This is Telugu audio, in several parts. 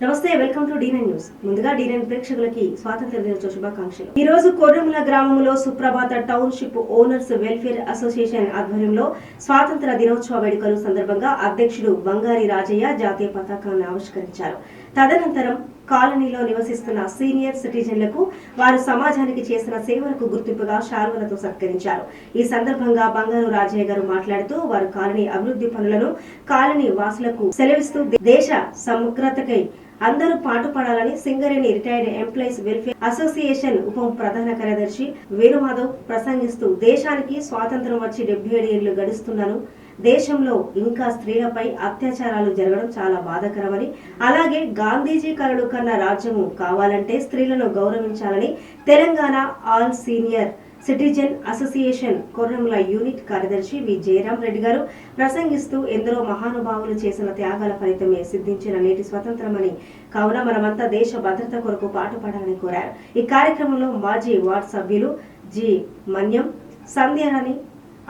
నమస్తే వెల్కమ్ టు డీనైన్ న్యూస్. ముందుగా డీనైన్ ప్రేక్షకులకి స్వాతంత్ర దినోత్సవ శుభాకాంక్షలు. ఈ రోజు కొర్రముల గ్రామంలో సుప్రభాత టౌన్షిప్ ఓనర్స్ వెల్ఫేర్ అసోసియేషన్ ఆధ్వర్యంలో స్వాతంత్ర దినోత్సవ వేడుకలు సందర్భంగా అధ్యక్షుడు బంగారి రాజయ్య జాతీయ పతాకాన్ని ఆవిష్కరించారు. తదనంతరం కాలనీలో నివసిస్తున్న సీనియర్ సిటిజన్లకు వారు సమాజానికి చేసిన సేవలకు గుర్తింపుగా శాల్వలతో సత్కరించారు. ఈ సందర్భంగా బంగారు రాజయ్య గారు మాట్లాడుతూ వారు కాలనీ అభివృద్ధి పనులను కాలనీ వాసులకు సెలవిస్తూ దేశ సమగ్రతకై అందరూ పాటుపడాలని Singareni retired employees welfare association ఉప ప్రధాన కార్యదర్శి వేణుమాధవ్ ప్రసంగిస్తూ దేశానికి స్వాతంత్రం వచ్చి డెబ్బై ఏడు ఏళ్ళు గడుస్తున్నాను దేశంలో ఇంకా స్త్రీలపై అత్యాచారాలు జరగడం చాలా బాధాకరమని అలాగే గాంధీజీ కలలు కన్న రాజ్యము కావాలంటే స్త్రీలను గౌరవించాలని Telangana all senior citizen association Korramula unit కార్యదర్శి వి. జయరాం రెడ్డి గారు ప్రసంగిస్తూ ఎందరో మహానుభావులు చేసిన త్యాగాల ఫలితమే సిద్ధించిన నేటి స్వతంత్రమని కావున మనమంతా దేశ భద్రత కొరకు పాటుపడాలని కోరారు. ఈ కార్యక్రమంలో మాజీ వార్డ్ సభ్యులు జి. మన్యం సంధ్యారాణి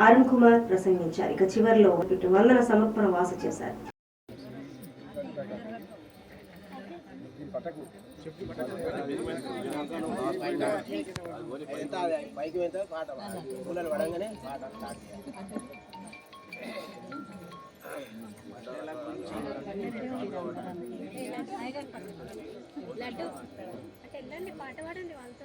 అరుణ్ కుమార్ ప్రసంగించారు. ఇక చివరిలో వందన సమర్పణ వాస చేశారు. పాట లడ్డు పాట పాడండి వాళ్ళతో.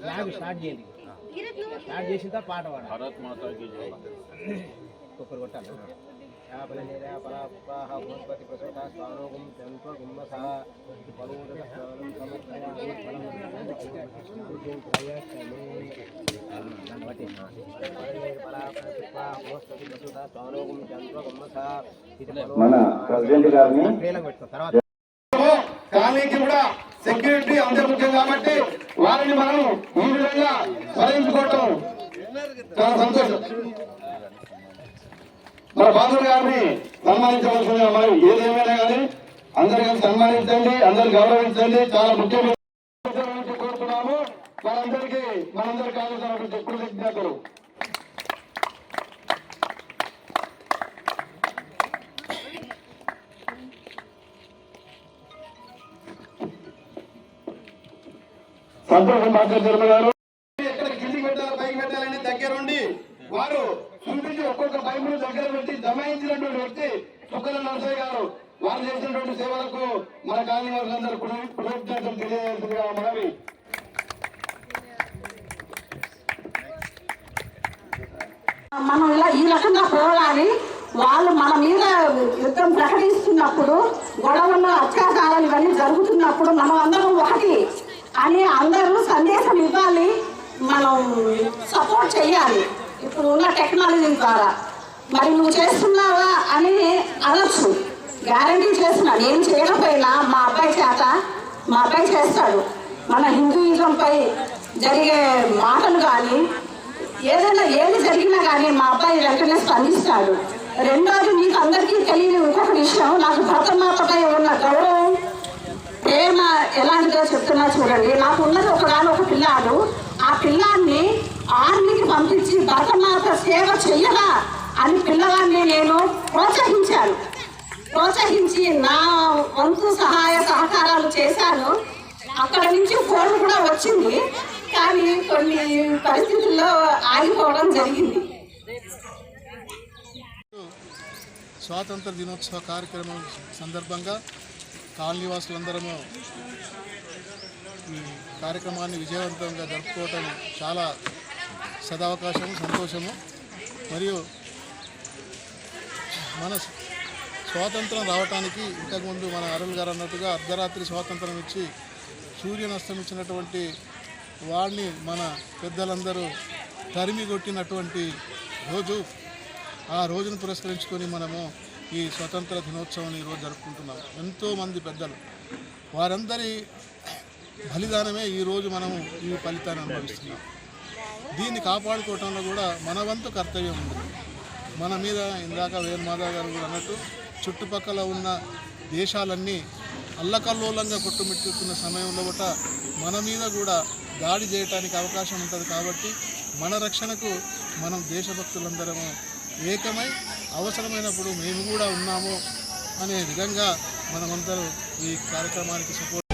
ఫ్లాగ్ స్టార్ట్ చేయండి. స్టార్ట్ చేసిన పాట పాడాలి భారత్ మాతాకి కొబ్బరి కొట్టాలి. బృహస్పతి ప్రసూత స్వానోగం జన్మ గుమ్మస మన ప్రెసిడెంట్ గారిని కాలేజీ కూడా సెక్యూరిటీ అంతే ముఖ్యం కాబట్టి వారిని మనం ఈ విధంగా స్మరించుకోవటం చాలా సంతోషం. మన బాబు గారిని సన్మానించవలసిందిగా మనం ఏదేమైనా కానీ అందరికీ సన్మానించండి అందరు గౌరవించండి. చాలా ముఖ్యమైన కోరుతున్నాము. మనందరికీ మనందరికీ కార్యక్రమం కృతజ్ఞతలు సంతోషం శర్మ గారు. ఎక్కడ కిందికి పెట్టాలి పైకి పెట్టాలని దగ్గరుండి వారు చూపించి ఒక్కొక్క బైబుల్ దగ్గర పెట్టి జమాయించినటువంటి వ్యక్తి చుక్కల నరసయ్య గారు. వారు చేసినటువంటి సేవలకు మన కాలనీ వారందరూ కృతజ్ఞతలు తెలియజేస్తుందిగా మనవి. మనం ఇలా ఈ రకంగా పోరాడి వాళ్ళు మన మీద యుద్ధం ప్రకటిస్తున్నప్పుడు గొడవలు అత్యాచారాలు ఇవన్నీ జరుగుతున్నప్పుడు మనం అందరం ఒకటి అని అందరూ సందేశం ఇవ్వాలి. మనం సపోర్ట్ చేయాలి. ఇప్పుడు ఉన్న టెక్నాలజీ ద్వారా. మరి నువ్వు చేస్తున్నావా అని అనొచ్చు. గ్యారంటీ చేస్తున్నా. నేను చేయకపోయినా మా అబ్బాయి చేత మా అబ్బాయి చేస్తాడు. మన హిందూయిజంపై జరిగే మాటలు కానీ ఏదైనా ఏది జరిగినా కానీ మా అబ్బాయి వెంటనే స్పందిస్తాడు. రెండోది మీకు అందరికీ తెలియని ఇంకొక విషయం. నాకు భరతమాతపై ఉన్న గౌరవం ప్రేమ ఎలాంటిదో చెప్తున్నా చూడండి. నాకు ఉన్నది ఒకగాను ఒక పిల్లాడు. ఆ పిల్లాన్ని ఆర్మీకి పంపించి భరతమాత సేవ చెయ్యరా అని పిల్లవాడిని నేను ప్రోత్సహించాను. ప్రోత్సహించి నా వంతు సహాయ సహకారాలు చేశాను. అక్కడ నుంచి ఫోన్ కూడా వచ్చింది. కానీ కొన్ని పరిస్థితుల్లో ఆగిపోవడం జరిగింది. స్వాతంత్ర దినోత్సవ కార్యక్రమం సందర్భంగా కాలనీ వాసులందరము ఈ కార్యక్రమాన్ని విజయవంతంగా జరుపుకోవటం చాలా సదావకాశము సంతోషము. మరియు మన స్వాతంత్రం రావటానికి ఇంతకుముందు మన అరుణ్ గారు అన్నట్టుగా అర్ధరాత్రి స్వాతంత్రం ఇచ్చి సూర్యుని అస్తమించినటువంటి వాడిని మన పెద్దలందరూ తరిమి కొట్టినటువంటి రోజు. ఆ రోజును పురస్కరించుకొని మనము ఈ స్వతంత్ర దినోత్సవం ఈరోజు జరుపుకుంటున్నాం. ఎంతోమంది పెద్దలు. వారందరి బలిదానమే ఈరోజు మనము ఈ ఫలితాన్ని అనుభవిస్తున్నాం. దీన్ని కాపాడుకోవటంలో కూడా మన వంతు కర్తవ్యం ఉంది. మన మీద ఇందాక వేణుమాధవ్ గారు కూడా అన్నట్టు చుట్టుపక్కల ఉన్న దేశాలన్నీ అల్లకల్లోలంగా కొట్టుమిట్టుతున్న సమయంలో కూడా మన మీద కూడా దాడి చేయటానికి అవకాశం ఉంటుంది కాబట్టి మన రక్షణకు మనం దేశభక్తులందరము ఏకమై అవసరమైనప్పుడు మేము కూడా ఉన్నాము అనే విధంగా మనమందరూ ఈ కార్యక్రమానికి సపోర్ట్